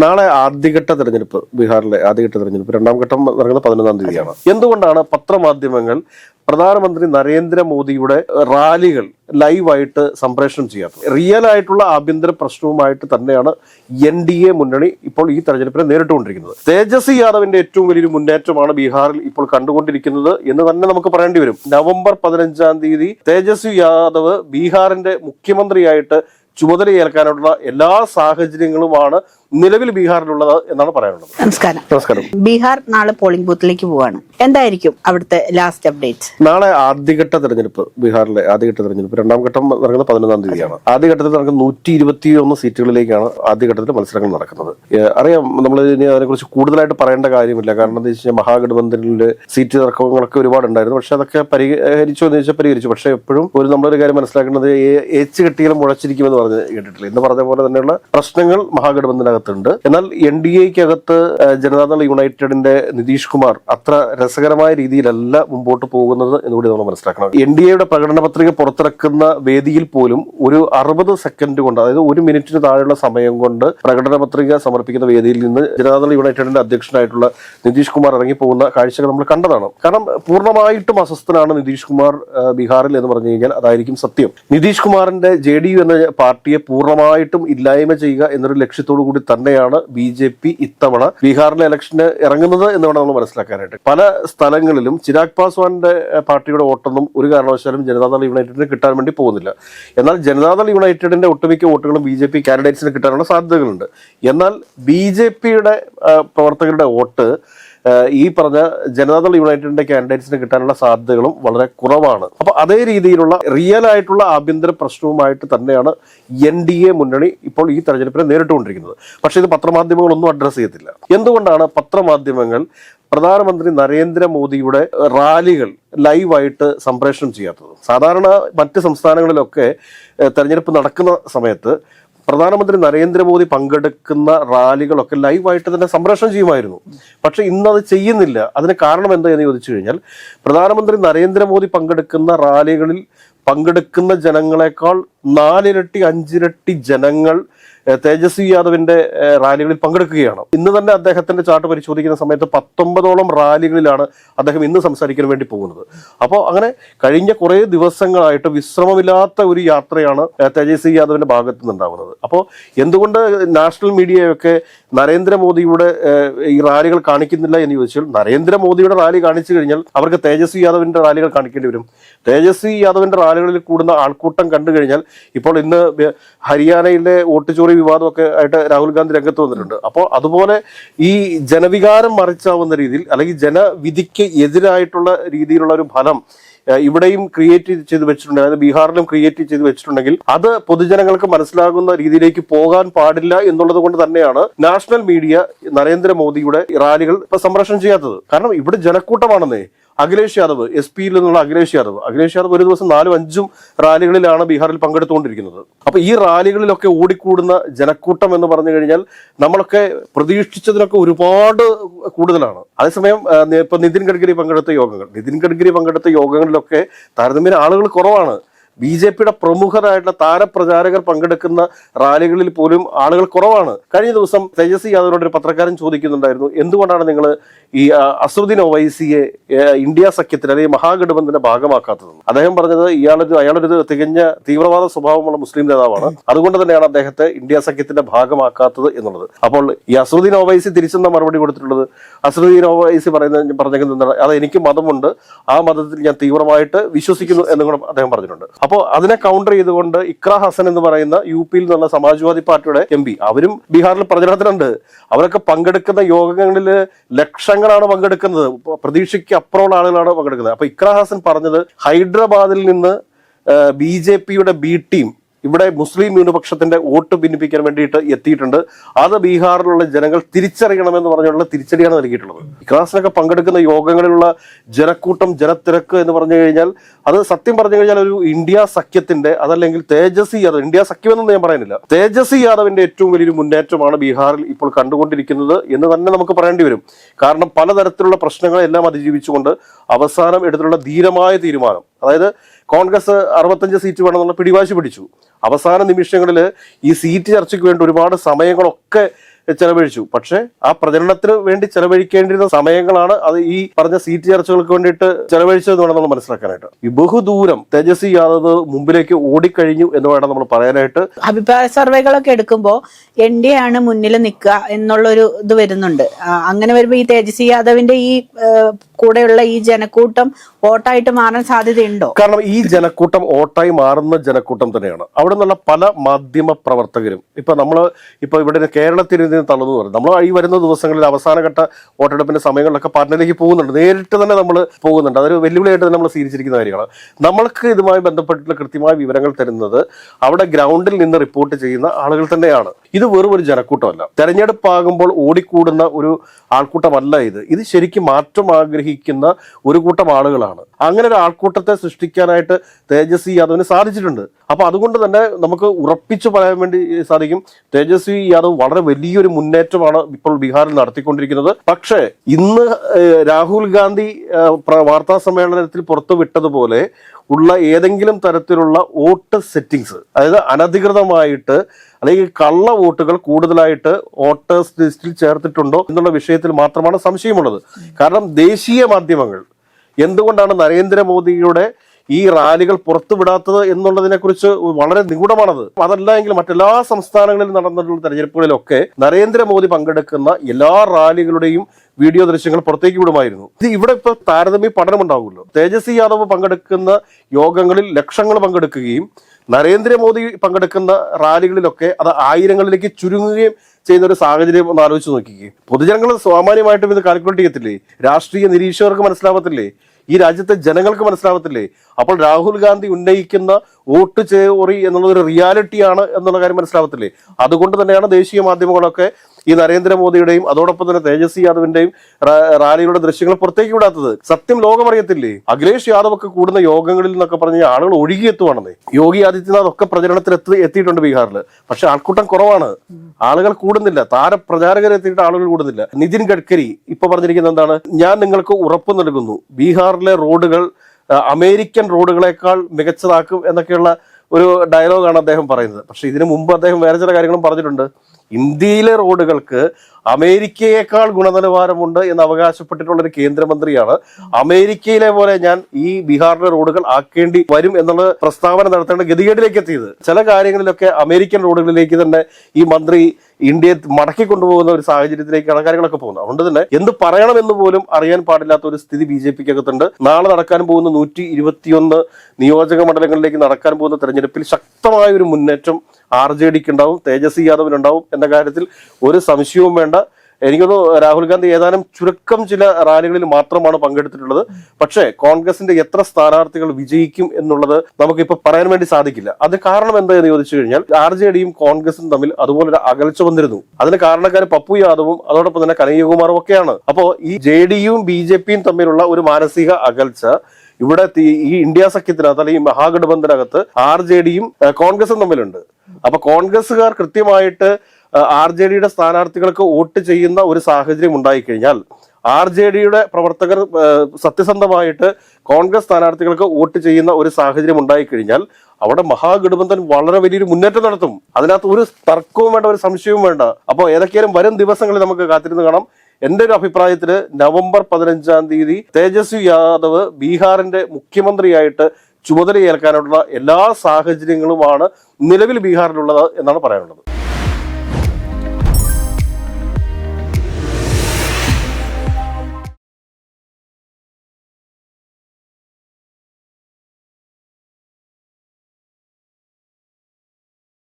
നാളെ ആദ്യഘട്ട തെരഞ്ഞെടുപ്പ് ബീഹാറിലെ ആദ്യഘട്ട തെരഞ്ഞെടുപ്പ് രണ്ടാം ഘട്ടം നടക്കുന്നത് പതിനൊന്നാം തീയതിയാണ്. എന്തുകൊണ്ടാണ് പത്രമാധ്യമങ്ങൾ പ്രധാനമന്ത്രി നരേന്ദ്രമോദിയുടെ റാലികൾ ലൈവായിട്ട് സംപ്രേഷണം ചെയ്യാത്തത്? റിയൽ ആയിട്ടുള്ള ആഭ്യന്തര പ്രശ്നവുമായിട്ട് തന്നെയാണ് എൻ ഡി എ മുന്നണി ഇപ്പോൾ ഈ തെരഞ്ഞെടുപ്പിനെ നേരിട്ടുകൊണ്ടിരിക്കുന്നത്. തേജസ്വി യാദവിന്റെ ഏറ്റവും വലിയൊരു മുന്നേറ്റമാണ് ബീഹാറിൽ ഇപ്പോൾ കണ്ടുകൊണ്ടിരിക്കുന്നത് എന്ന് തന്നെ നമുക്ക് പറയേണ്ടി വരും. നവംബർ പതിനഞ്ചാം തീയതി തേജസ്വി യാദവ് ബീഹാറിന്റെ മുഖ്യമന്ത്രിയായിട്ട് ചുമതലയേൽക്കാനുള്ള എല്ലാ സാഹചര്യങ്ങളുമാണ് നിലവിൽ ബീഹാറിലുള്ളത് എന്നാണ് പറയാനുള്ളത്. നമസ്കാരം. നമസ്കാരം. ബീഹാർ നാളെ പോളിംഗ് ബൂത്തിലേക്ക് പോവാണ്. എന്തായിരിക്കും അവിടുത്തെ ലാസ്റ്റ് അപ്ഡേറ്റ് നാളെ ആദ്യഘട്ട തെരഞ്ഞെടുപ്പ് ബീഹാറിലെ ആദ്യഘട്ട തെരഞ്ഞെടുപ്പ്. രണ്ടാം ഘട്ടം നടക്കുന്നത് പതിനൊന്നാം തീയതിയാണ്. ആദ്യഘട്ടത്തിൽ നടക്കുന്ന നൂറ്റി ഇരുപത്തിയൊന്ന് സീറ്റുകളിലേക്കാണ് ആദ്യഘട്ടത്തിൽ മത്സരങ്ങൾ നടക്കുന്നത്. അറിയാം നമ്മൾ ഇനി അതിനെക്കുറിച്ച് കൂടുതലായിട്ട് പറയേണ്ട കാര്യമില്ല. കാരണം എന്താ വെച്ചാൽ മഹാഗഠബന്ധനിലെ സീറ്റ് തർക്കങ്ങളൊക്കെ ഒരുപാടുണ്ടായിരുന്നു പക്ഷെ അതൊക്കെ പരിഹരിച്ചു എന്ന് വെച്ചാൽ പരിഹരിച്ചു. പക്ഷെ എപ്പോഴും ഒരു നമ്മളൊരു കാര്യം മനസ്സിലാക്കേണ്ടത് ഏച്ച് കെട്ടിയാലും മുഴച്ചിരിക്കുമെന്ന് പറഞ്ഞ് കേട്ടിട്ടില്ല. എന്ന് പറഞ്ഞ പോലെ തന്നെയുള്ള പ്രശ്നങ്ങൾ മഹാഗഠബന്ധനകത്തുണ്ട് എന്നാൽ എൻ ഡി എക്കകത്ത് ജനതാദൾ യുണൈറ്റഡിന്റെ നിതീഷ് കുമാർ അത്ര രസകരമായ രീതിയിലല്ല മുമ്പോട്ട് പോകുന്നത് എന്നുകൂടി നമ്മൾ മനസ്സിലാക്കണം. എൻ ഡി എയുടെ പ്രകടന പത്രിക പുറത്തിറക്കുന്ന വേദിയിൽ പോലും ഒരു അറുപത് സെക്കൻഡ് കൊണ്ട് അതായത് ഒരു മിനിറ്റിന് താഴെയുള്ള സമയം കൊണ്ട് പ്രകടന പത്രിക സമർപ്പിക്കുന്ന വേദിയിൽ നിന്ന് ജനതാദൾ യുണൈറ്റഡിന്റെ അധ്യക്ഷനായിട്ടുള്ള നിതീഷ് കുമാർ ഇറങ്ങി പോകുന്ന കാഴ്ചകൾ നമ്മൾ കണ്ടതാണ്. കാരണം പൂർണമായിട്ടും അസ്വസ്ഥനാണ് നിതീഷ് കുമാർ ബീഹാറിൽ എന്ന് പറഞ്ഞു കഴിഞ്ഞാൽ അതായിരിക്കും സത്യം. നിതീഷ് കുമാറിന്റെ ജെ ഡി യു എന്ന പാർട്ടിയെ പൂർണമായിട്ടും ഇല്ലായ്മ ചെയ്യുക എന്നൊരു ലക്ഷ്യത്തോടു കൂടി തന്നെയാണ് ബി ജെ പി ഇത്തവണ ബീഹാറിലെ ഇലക്ഷന് ഇറങ്ങുന്നത് എന്ന് വേണം നമ്മൾ മനസ്സിലാക്കാനായിട്ട്. പല സ്ഥലങ്ങളിലും ചിരാഗ് പാസ്വാന്റെ പാർട്ടിയുടെ വോട്ടൊന്നും ഒരു കാരണവശാലും ജനതാദൾ യുണൈറ്റഡിന് കിട്ടാൻ വേണ്ടി പോകുന്നില്ല. എന്നാൽ ജനതാദൾ യുണൈറ്റഡിന്റെ ഒട്ടുമിക്ക വോട്ടുകളും ബി ജെ പി കാൻഡിഡേറ്റ്സിന് കിട്ടാനുള്ള സാധ്യതകളുണ്ട്. എന്നാൽ ബി ജെ പിയുടെ പ്രവർത്തകരുടെ വോട്ട് ഈ പറഞ്ഞ ജനതാദൾ യുണൈറ്റഡിന്റെ കാൻഡിഡേറ്റ്സിന് കിട്ടാനുള്ള സാധ്യതകളും വളരെ കുറവാണ്. അപ്പൊ അതേ രീതിയിലുള്ള റിയൽ ആയിട്ടുള്ള ആഭ്യന്തര പ്രശ്നവുമായിട്ട് തന്നെയാണ് എൻ ഡി എ മുന്നണി ഇപ്പോൾ ഈ തെരഞ്ഞെടുപ്പിനെ നേരിട്ടുകൊണ്ടിരിക്കുന്നത്. പക്ഷേ ഇത് പത്രമാധ്യമങ്ങളൊന്നും അഡ്രസ്സ് ചെയ്യത്തില്ല. എന്തുകൊണ്ടാണ് പത്രമാധ്യമങ്ങൾ പ്രധാനമന്ത്രി നരേന്ദ്രമോദിയുടെ റാലികൾ ലൈവായിട്ട് സംപ്രേഷണം ചെയ്യാത്തത്? സാധാരണ മറ്റ് സംസ്ഥാനങ്ങളിലൊക്കെ തെരഞ്ഞെടുപ്പ് നടക്കുന്ന സമയത്ത് പ്രധാനമന്ത്രി നരേന്ദ്രമോദി പങ്കെടുക്കുന്ന റാലികളൊക്കെ ലൈവായിട്ട് തന്നെ സംപ്രേഷണം ചെയ്യുമായിരുന്നു. പക്ഷെ ഇന്ന് അത് ചെയ്യുന്നില്ല. അതിന് കാരണം എന്താ എന്ന് ചോദിച്ചു കഴിഞ്ഞാൽ പ്രധാനമന്ത്രി നരേന്ദ്രമോദി പങ്കെടുക്കുന്ന റാലികളിൽ പങ്കെടുക്കുന്ന ജനങ്ങളെക്കാൾ നാലിരട്ടി അഞ്ചിരട്ടി ജനങ്ങൾ തേജസ്വി യാദവിന്റെ റാലികളിൽ പങ്കെടുക്കുകയാണ്. ഇന്ന് തന്നെ അദ്ദേഹത്തിന്റെ ചാർട്ട് പരിശോധിക്കുന്ന സമയത്ത് പത്തൊമ്പതോളം റാലികളിലാണ് അദ്ദേഹം ഇന്ന് സംസാരിക്കാൻ വേണ്ടി പോകുന്നത്. അപ്പോൾ അങ്ങനെ കഴിഞ്ഞ കുറേ ദിവസങ്ങളായിട്ട് വിശ്രമമില്ലാത്ത ഒരു യാത്രയാണ് തേജസ്വി യാദവിന്റെ ഭാഗത്ത് നിന്നുണ്ടാവുന്നത്. അപ്പോൾ എന്തുകൊണ്ട് നാഷണൽ മീഡിയയൊക്കെ നരേന്ദ്രമോദിയുടെ ഈ റാലികൾ കാണിക്കുന്നില്ല എന്ന് ചോദിച്ചാൽ നരേന്ദ്രമോദിയുടെ റാലി കാണിച്ചു കഴിഞ്ഞാൽ അവർക്ക് തേജസ്വി യാദവിന്റെ റാലികൾ കാണിക്കേണ്ടി വരും. തേജസ്വി യാദവിന്റെ റാലികളിൽ കൂടുന്ന ആൾക്കൂട്ടം കണ്ടു കഴിഞ്ഞാൽ ഇപ്പോൾ ഇന്ന് ഹരിയാനയിലെ വോട്ട് ചോറി വിവാദമൊക്കെ ആയിട്ട് രാഹുൽ ഗാന്ധി രംഗത്ത് വന്നിട്ടുണ്ട്. അപ്പോൾ അതുപോലെ ഈ ജനവികാരം മറിച്ചാവുന്ന രീതിയിൽ അല്ലെങ്കിൽ ജനവിധിക്ക് എതിരായിട്ടുള്ള രീതിയിലുള്ള ഒരു ഫലം ഇവിടെയും ക്രിയേറ്റ് ചെയ്ത് വെച്ചിട്ടുണ്ട്. അതായത് ബീഹാറിലും ക്രിയേറ്റ് ചെയ്ത് വെച്ചിട്ടുണ്ടെങ്കിൽ അത് പൊതുജനങ്ങൾക്ക് മനസ്സിലാകുന്ന രീതിയിലേക്ക് പോകാൻ പാടില്ല എന്നുള്ളത് കൊണ്ട് തന്നെയാണ് നാഷണൽ മീഡിയ നരേന്ദ്രമോദിയുടെ റാലികൾ ഇപ്പൊ സംപ്രേഷണം ചെയ്യാത്തത്. കാരണം ഇവിടെ ജനക്കൂട്ടമാണെന്നേ. അഖിലേഷ് യാദവ് എസ് പിയിൽ നിന്നുള്ള അഖിലേഷ് യാദവ്. അഖിലേഷ് യാദവ് ഒരു ദിവസം നാലും അഞ്ചും റാലികളിലാണ് ബീഹാറിൽ പങ്കെടുത്തുകൊണ്ടിരിക്കുന്നത്. അപ്പൊ ഈ റാലികളിലൊക്കെ ഓടിക്കൂടുന്ന ജനക്കൂട്ടം എന്ന് പറഞ്ഞു കഴിഞ്ഞാൽ നമ്മളൊക്കെ പ്രതീക്ഷിച്ചതിനൊക്കെ ഒരുപാട് കൂടുതലാണ്. അതേസമയം ഇപ്പൊ നിതിൻ ഗഡ്കരി പങ്കെടുത്ത യോഗങ്ങൾ. നിതിൻ ഗഡ്കരി പങ്കെടുത്ത യോഗങ്ങളിലൊക്കെ താരതമ്യേന ആളുകൾ കുറവാണ്. ബി ജെ പിയുടെ പ്രമുഖരായിട്ടുള്ള താരപ്രചാരകർ പങ്കെടുക്കുന്ന റാലികളിൽ പോലും ആളുകൾ കുറവാണ്. കഴിഞ്ഞ ദിവസം തേജസ്വി യാദവിനോട് ഒരു പത്രക്കാരൻ ചോദിക്കുന്നുണ്ടായിരുന്നു എന്തുകൊണ്ടാണ് നിങ്ങൾ ഈ അസുദ്ദീൻ ഒവൈസിയെ ഇന്ത്യ സഖ്യത്തിൽ അല്ലെങ്കിൽ മഹാഗഠബന്ധന്റെ ഭാഗമാക്കാത്തത് അദ്ദേഹം പറഞ്ഞത് ഇയാളൊരു അയാളൊരു തികഞ്ഞ തീവ്രവാദ സ്വഭാവമുള്ള മുസ്ലിം നേതാവാണ്. അതുകൊണ്ട് തന്നെയാണ് അദ്ദേഹത്തെ ഇന്ത്യ സഖ്യത്തിന്റെ ഭാഗമാക്കാത്തത് എന്നുള്ളത്. അപ്പോൾ ഈ അസുദ്ദീൻ ഒവൈസി തിരിച്ചെന്ന മറുപടി കൊടുത്തിട്ടുള്ളത്? അസുദ്ദീൻ ഒവൈസി പറയുന്ന പറഞ്ഞേക്കുന്നത് അത് എനിക്ക് മതമുണ്ട്. ആ മതത്തിൽ ഞാൻ തീവ്രമായിട്ട് വിശ്വസിക്കുന്നു എന്നും അദ്ദേഹം പറഞ്ഞിട്ടുണ്ട്. അപ്പോൾ അതിനെ കൗണ്ടർ ചെയ്തുകൊണ്ട് ഇക്ര ഹസൻ എന്ന് പറയുന്ന യു പിയിൽ നിന്നുള്ള സമാജ്വാദി പാർട്ടിയുടെ എം പി അവരും ബീഹാറിൽ പ്രചരണത്തിലുണ്ട്. അവരൊക്കെ പങ്കെടുക്കുന്ന യോഗങ്ങളിൽ ലക്ഷങ്ങളാണ് പങ്കെടുക്കുന്നത്. പ്രതീക്ഷയ്ക്ക് അപ്പുറമുള്ള ആളുകളാണ് പങ്കെടുക്കുന്നത്. അപ്പൊ ഇക്ര ഹസൻ പറഞ്ഞത് ഹൈദരാബാദിൽ നിന്ന് ബി ജെ പിയുടെ ബി ടീം ഇവിടെ മുസ്ലിം ന്യൂനപക്ഷത്തിന്റെ വോട്ട് ഭിന്നിപ്പിക്കാൻ വേണ്ടിയിട്ട് എത്തിയിട്ടുണ്ട്. അത് ബീഹാറിലുള്ള ജനങ്ങൾ തിരിച്ചറിയണമെന്ന് പറഞ്ഞുള്ള തിരിച്ചടിയാണ് നൽകിയിട്ടുള്ളത്. ക്ലാസ്സിലൊക്കെ പങ്കെടുക്കുന്ന യോഗങ്ങളിലുള്ള ജനക്കൂട്ടം ജനത്തിരക്ക് എന്ന് പറഞ്ഞു കഴിഞ്ഞാൽ അത് സത്യം പറഞ്ഞു കഴിഞ്ഞാൽ ഒരു ഇന്ത്യ സഖ്യത്തിന്റെ അതല്ലെങ്കിൽ തേജസ്വി യാദവ് ഇന്ത്യ സഖ്യമെന്നൊന്നും ഞാൻ പറയുന്നില്ല. തേജസ്വി യാദവിന്റെ ഏറ്റവും വലിയൊരു മുന്നേറ്റമാണ് ബീഹാറിൽ ഇപ്പോൾ കണ്ടുകൊണ്ടിരിക്കുന്നത് എന്ന് തന്നെ നമുക്ക് പറയേണ്ടി വരും. കാരണം പലതരത്തിലുള്ള പ്രശ്നങ്ങളെല്ലാം അതിജീവിച്ചുകൊണ്ട് അവസാനം എടുത്തിട്ടുള്ള ധീരമായ തീരുമാനം അതായത് കോൺഗ്രസ് അറുപത്തഞ്ച് സീറ്റ് വേണമെന്നുള്ള പിടിവാശി പിടിച്ചു. അവസാന നിമിഷങ്ങളിൽ ഈ സീറ്റ് ചർച്ചയ്ക്ക് വേണ്ടി ഒരുപാട് സമയങ്ങളൊക്കെ ചെലവഴിച്ചു. പക്ഷേ ആ പ്രചരണത്തിന് വേണ്ടി ചെലവഴിക്കേണ്ടിരുന്ന സമയങ്ങളാണ് അത് ഈ പറഞ്ഞ സീറ്റ് ചർച്ചകൾക്ക് വേണ്ടിയിട്ട് ചെലവഴിച്ചതെന്ന് വേണം നമ്മൾ മനസ്സിലാക്കാനായിട്ട്. ഈ ബഹുദൂരം തേജസ്വി യാദവ് മുമ്പിലേക്ക് ഓടിക്കഴിഞ്ഞു എന്ന് വേണം നമ്മൾ പറയാനായിട്ട്. അഭിപ്രായ സർവേകളൊക്കെ എടുക്കുമ്പോൾ എൻ ഡി ആണ് മുന്നിൽ നിൽക്കുക എന്നുള്ളൊരു ഇത് വരുന്നുണ്ട്. അങ്ങനെ വരുമ്പോൾ ഈ തേജസ്വി യാദവിന്റെ ഈ കൂടെയുള്ള ഈ ജനക്കൂട്ടം വോട്ടായിട്ട് മാറാൻ സാധ്യതയുണ്ടോ? കാരണം ഈ ജനക്കൂട്ടം വോട്ടായി മാറുന്ന ജനക്കൂട്ടം തന്നെയാണ്. അവിടെ നിന്നുള്ള പല മാധ്യമ പ്രവർത്തകരും. ഇപ്പൊ നമ്മൾ ഇപ്പൊ ഇവിടെ കേരളത്തിൽ നിന്ന് തള്ളുന്നു പറഞ്ഞു. നമ്മൾ ഈ വരുന്ന ദിവസങ്ങളിൽ അവസാനഘട്ട വോട്ടെടുപ്പിന്റെ സമയങ്ങളിലൊക്കെ പാർട്ടിയിലേക്ക് പോകുന്നുണ്ട്. നേരിട്ട് തന്നെ നമ്മൾ പോകുന്നുണ്ട്. അതൊരു വെല്ലുവിളിയായിട്ട് തന്നെ നമ്മൾ സ്വീകരിച്ചിരിക്കുന്ന കാര്യമാണ് നമ്മൾക്ക് ഇതുമായി ബന്ധപ്പെട്ടിട്ടുള്ള കൃത്യമായ വിവരങ്ങൾ തരുന്നത് അവിടെ ഗ്രൗണ്ടിൽ നിന്ന് റിപ്പോർട്ട് ചെയ്യുന്ന ആളുകൾ തന്നെയാണ്. ഇത് വെറും ഒരു ജനക്കൂട്ടമല്ല. തെരഞ്ഞെടുപ്പാകുമ്പോൾ ഓടിക്കൂടുന്ന ഒരു ആൾക്കൂട്ടമല്ല ഇത്. ഇത് ശരിക്കും മാറ്റം ആഗ്രഹിക്കുന്ന ഒരു കൂട്ടം ആളുകളാണ്. അങ്ങനെ ഒരു ആൾക്കൂട്ടത്തെ സൃഷ്ടിക്കാനായിട്ട് തേജസ്വി യാദവിന് സാധിച്ചിട്ടുണ്ട്. അപ്പൊ അതുകൊണ്ട് തന്നെ നമുക്ക് ഉറപ്പിച്ചു പറയാൻ വേണ്ടി സാധിക്കും തേജസ്വി യാദവ് വളരെ വലിയൊരു മുന്നേറ്റമാണ് ഇപ്പോൾ ബീഹാറിൽ നടത്തിക്കൊണ്ടിരിക്കുന്നത്. പക്ഷേ ഇന്ന് രാഹുൽ ഗാന്ധി വാർത്താ സമ്മേളനത്തിൽ പുറത്തു പുറത്തുവിട്ടതുപോലെ ഉള്ള ഏതെങ്കിലും തരത്തിലുള്ള വോട്ട് സെറ്റിങ്സ് അതായത് അനധികൃതമായിട്ട് അല്ലെങ്കിൽ കള്ള വോട്ടുകൾ കൂടുതലായിട്ട് വോട്ടേഴ്സ് ലിസ്റ്റിൽ ചേർത്തിട്ടുണ്ടോ എന്നുള്ള വിഷയത്തിൽ മാത്രമാണ് സംശയമുള്ളത്. കാരണം ദേശീയ മാധ്യമങ്ങൾ എന്തുകൊണ്ടാണ് നരേന്ദ്രമോദിയുടെ ഈ റാലികൾ പുറത്തുവിടാത്തത് എന്നുള്ളതിനെ കുറിച്ച് വളരെ നിഗൂഢമാണത്. അതല്ല എങ്കിൽ മറ്റെല്ലാ സംസ്ഥാനങ്ങളിലും നടന്നിട്ടുള്ള തെരഞ്ഞെടുപ്പുകളിലൊക്കെ നരേന്ദ്രമോദി പങ്കെടുക്കുന്ന എല്ലാ റാലികളുടെയും വീഡിയോ ദൃശ്യങ്ങൾ പുറത്തേക്ക് വിടുമായിരുന്നു. ഇത് ഇവിടെ ഇപ്പൊ താരതമ്യ പഠനമുണ്ടാവുമല്ലോ. തേജസ്വി യാദവ് പങ്കെടുക്കുന്ന യോഗങ്ങളിൽ ലക്ഷങ്ങൾ പങ്കെടുക്കുകയും നരേന്ദ്രമോദി പങ്കെടുക്കുന്ന റാലികളിലൊക്കെ അത് ആയിരങ്ങളിലേക്ക് ചുരുങ്ങുകയും ചെയ്യുന്ന ഒരു സാഹചര്യം ഒന്ന് ആലോചിച്ച് നോക്കിക്കേ. പൊതുജനങ്ങൾ സ്വാമാന്യമായിട്ടും ഇത് കാൽക്കുലേറ്റ് ചെയ്യത്തില്ലേ? രാഷ്ട്രീയ നിരീക്ഷകർക്ക് മനസ്സിലാവത്തില്ലേ? ഈ രാജ്യത്തെ ജനങ്ങൾക്ക് മനസ്സിലാവത്തില്ലേ? അപ്പോൾ രാഹുൽ ഗാന്ധി ഉന്നയിക്കുന്ന വോട്ട് ചേറി എന്നുള്ളത് ഒരു റിയാലിറ്റിയാണ് എന്നുള്ള കാര്യം മനസ്സിലാവത്തില്ലേ? അതുകൊണ്ട് തന്നെയാണ് ദേശീയ മാധ്യമങ്ങളൊക്കെ ഈ നരേന്ദ്രമോദിയുടെയും അതോടൊപ്പം തന്നെ തേജസ്വി യാദവിന്റെയും റാലിയുടെ ദൃശ്യങ്ങൾ പുറത്തേക്ക് വിടാത്തത്. സത്യം ലോകം അറിയത്തില്ലേ അഖിലേഷ് യാദവ് ഒക്കെ കൂടുന്ന യോഗങ്ങളിൽ നിന്നൊക്കെ പറഞ്ഞ ആളുകൾ ഒഴുകിയെത്തുവാണെന്നേ. യോഗി ആദിത്യനാഥ് ഒക്കെ പ്രചരണത്തിൽ എത്തി എത്തിയിട്ടുണ്ട് ബീഹാറിൽ പക്ഷെ ആൾക്കൂട്ടം കുറവാണ്. ആളുകൾ കൂടുന്നില്ല. താര പ്രചാരകർ എത്തിയിട്ട് ആളുകൾ കൂടുന്നില്ല. നിതിൻ ഗഡ്കരി ഇപ്പൊ പറഞ്ഞിരിക്കുന്ന എന്താണ്? ഞാൻ നിങ്ങൾക്ക് ഉറപ്പ് നൽകുന്നു. ബീഹാറിലെ റോഡുകൾ അമേരിക്കൻ റോഡുകളെക്കാൾ മികച്ചതാക്കും എന്നൊക്കെയുള്ള ഒരു ഡയലോഗാണ് അദ്ദേഹം പറയുന്നത്. പക്ഷെ ഇതിനു മുമ്പ് അദ്ദേഹം വേറെ ചില കാര്യങ്ങളും പറഞ്ഞിട്ടുണ്ട്. ഇന്ത്യയിലെ റോഡുകൾക്ക് അമേരിക്കയേക്കാൾ ഗുണനിലവാരമുണ്ട് എന്ന് അവകാശപ്പെട്ടിട്ടുള്ള ഒരു കേന്ദ്രമന്ത്രിയാണ്. അമേരിക്കയിലെ പോലെ ഞാൻ ഈ ബീഹാറിലെ റോഡുകൾ ആക്കേണ്ടി വരും എന്നുള്ള പ്രസ്താവന നടത്തേണ്ട ഗതികേടിലേക്ക് എത്തിയത്. ചില കാര്യങ്ങളിലൊക്കെ അമേരിക്കൻ റോഡുകളിലേക്ക് തന്നെ ഈ മന്ത്രി ഇന്ത്യയെ മടക്കി കൊണ്ടുപോകുന്ന ഒരു സാഹചര്യത്തിലേക്കാണ് കാര്യങ്ങളൊക്കെ പോകുന്നത്. അതുകൊണ്ട് തന്നെ എന്ത് പറയണമെന്ന് പോലും അറിയാൻ പാടില്ലാത്ത ഒരു സ്ഥിതി ബി ജെ പിക്ക് അകത്തുണ്ട് നാളെ നടക്കാൻ പോകുന്ന നൂറ്റി ഇരുപത്തിയൊന്ന് നിയോജക മണ്ഡലങ്ങളിലേക്ക് നടക്കാൻ പോകുന്ന തെരഞ്ഞെടുപ്പിൽ ശക്തമായ ഒരു മുന്നേറ്റം ആർ ജെ ഡിക്ക് ഉണ്ടാവും തേജസ്വി യാദവിനുണ്ടാവും എന്ന കാര്യത്തിൽ ഒരു സംശയവും വേണ്ട. എനിക്കൊന്ന് രാഹുൽ ഗാന്ധി ഏതാനും ചുരുക്കം ചില റാലികളിൽ മാത്രമാണ് പങ്കെടുത്തിട്ടുള്ളത്. പക്ഷേ കോൺഗ്രസിന്റെ എത്ര സ്ഥാനാർത്ഥികൾ വിജയിക്കും എന്നുള്ളത് നമുക്കിപ്പോൾ പറയാൻ വേണ്ടി സാധിക്കില്ല. അതിന് കാരണം എന്താണെന്ന് ചോദിച്ചു കഴിഞ്ഞാൽ ആർ ജെ ഡിയും കോൺഗ്രസും തമ്മിൽ അതുപോലെ ഒരു അകൽച്ച വന്നിരുന്നു. അതിന് കാരണക്കാർ പപ്പു യാദവും അതോടൊപ്പം തന്നെ കനയ്യകുമാറും ഒക്കെയാണ്. അപ്പോൾ ഈ ജെ ഡിയും ബി ജെ പിയും തമ്മിലുള്ള ഒരു മാനസിക അകൽച്ച ഇവിടെ ഈ ഇന്ത്യ സഖ്യത്തിനകത്ത് അല്ലെങ്കിൽ മഹാഗഠബന്ധനകത്ത് ആർ ജെ ഡിയും കോൺഗ്രസും തമ്മിലുണ്ട്. അപ്പൊ കോൺഗ്രസുകാർ കൃത്യമായിട്ട് ആർ ജെ ഡിയുടെ സ്ഥാനാർത്ഥികൾക്ക് വോട്ട് ചെയ്യുന്ന ഒരു സാഹചര്യം ഉണ്ടായിക്കഴിഞ്ഞാൽ ആർ ജെ ഡിയുടെ പ്രവർത്തകർ സത്യസന്ധമായിട്ട് കോൺഗ്രസ് സ്ഥാനാർത്ഥികൾക്ക് വോട്ട് ചെയ്യുന്ന ഒരു സാഹചര്യം ഉണ്ടായിക്കഴിഞ്ഞാൽ അവിടെ മഹാഗഠബന്ധൻ വളരെ വലിയൊരു മുന്നേറ്റം നടത്തും. അതിനകത്ത് ഒരു തർക്കവും വേണ്ട ഒരു സംശയവും വേണ്ട. അപ്പോൾ ഏതൊക്കെയാലും വരും ദിവസങ്ങളിൽ നമുക്ക് കാത്തിരുന്ന് കാണാം. എന്റെ ഒരു അഭിപ്രായത്തിൽ നവംബർ പതിനഞ്ചാം തീയതി തേജസ്വി യാദവ് ബീഹാറിന്റെ മുഖ്യമന്ത്രിയായിട്ട് ചുമതലയേൽക്കാനുള്ള എല്ലാ സാഹചര്യങ്ങളുമാണ് നിലവിൽ ബീഹാറിലുള്ളത് എന്നാണ് പറയാനുള്ളത്.